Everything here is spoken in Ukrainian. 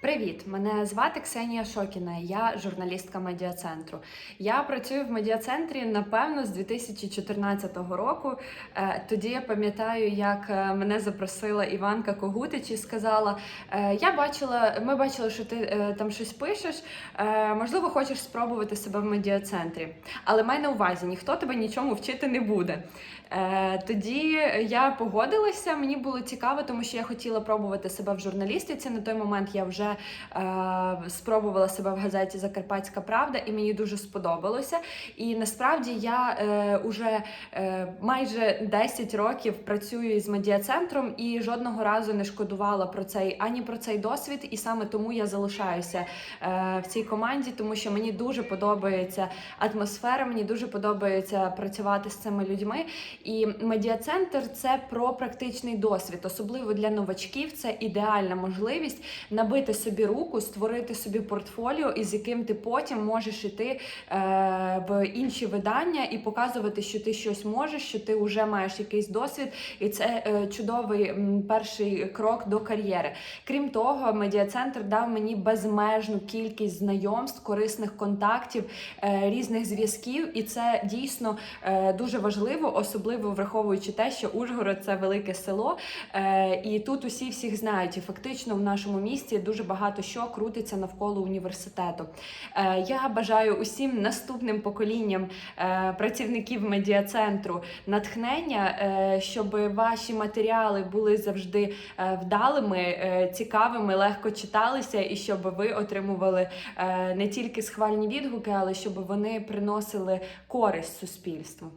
Привіт, мене звати Ксенія Шокіна. Я журналістка медіа-центру. Я працюю в медіа-центрі напевно з 2014 року. Е, Тоді я пам'ятаю, як е, мене запросила Іванка Когутич і сказала: е, Я бачила, ми бачили, що ти там щось пишеш. Можливо, хочеш спробувати себе в медіа-центрі. Але май на увазі, ніхто тебе нічому вчити не буде. Тоді я погодилася. Мені було цікаво, тому що я хотіла пробувати себе в журналістиці. На той момент я вже е, спробувала себе в газеті Закарпатська Правда, і мені дуже сподобалося. І насправді я е, уже е, майже 10 років працюю із медіа-центром і жодного разу не шкодувала про цей ані про цей досвід. І саме тому я залишаюся е, в цій команді, тому що мені дуже подобається атмосфера, мені дуже подобається працювати з цими людьми. І медіа-центр це про практичний досвід, особливо для новачків. Це ідеальна можливість набити собі руку, створити собі портфоліо, із яким ти потім можеш іти е, в інші видання і показувати, що ти щось можеш, що ти вже маєш якийсь досвід, і це е, чудовий перший крок до кар'єри. Крім того, медіа-центр дав мені безмежну кількість знайомств, корисних контактів, е, різних зв'язків, і це дійсно дуже важливо, особливо враховуючи те, що Ужгород це велике село, і тут усі всіх знають. І фактично в нашому місті дуже багато що крутиться навколо університету. Е, Я бажаю усім наступним поколінням е, працівників медіа-центру натхнення, е, щоб ваші матеріали були завжди вдалими, цікавими, легко читалися, і щоб ви отримували не тільки схвальні відгуки, але щоб вони приносили користь суспільству.